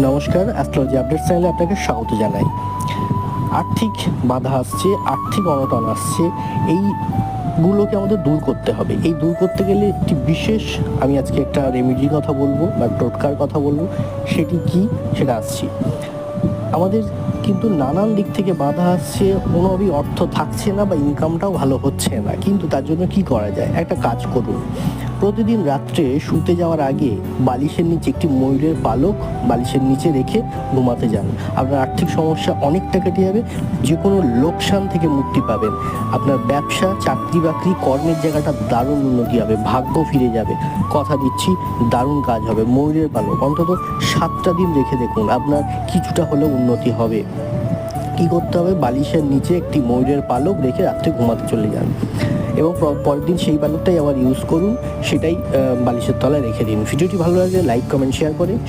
নমস্কার astrology update চ্যানেলে আপনাকে স্বাগত জানাই। আর্থিক বাধা আসছে, আর্থিক অনটন আসছে। এইগুলোকে আমাদের দূর করতে হবে। এই দূর করতে গেলে একটি বিশেষ আমি আজকে একটা রেমিডির কথা বলব বা টোটকার কথা বলব। সেটি কি? সেটা আসছি। আমাদের কিন্তু নানান দিক থেকে বাধা আসছে, কোনোভাবেই অর্থ থাকছে না বা ইনকামটাও ভালো হচ্ছে না। কিন্তু তার জন্য কি করা যায়? একটা কাজ করুন। প্রতিদিন রাত্রে শুতে যাওয়ার আগে বালিশের নিচে একটি ময়ূরের পালক বালিশের নিচে রেখে ঘুমাতে যান। আপনার আর্থিক সমস্যা অনেকটা কেটে যাবে যে কোনো লোকসান থেকে মুক্তি পাবেন। আপনার ব্যবসা, চাকরি বাকরি, কর্মের জায়গাটা দারুণ উন্নতি হবে, ভাগ্য ফিরে যাবে। কথা দিচ্ছি, দারুণ কাজ হবে। ময়ূরের পালক, অন্তত সাতটা দিন রেখে দেখুন, আপনার কিছুটা হলেও উন্নতি হবে। কি করতে হবে? বালিশের নিচে একটি ময়ূরের পালক রেখে রাত্রে ঘুমাতে চলে যান। এবং পরের দিন সেই বালকটাই আবার ইউজ করুন, সেটাই বালিশের তলায় রেখে দিন। ভিডিওটি ভালো লাগলে লাইক কমেন্ট শেয়ার করে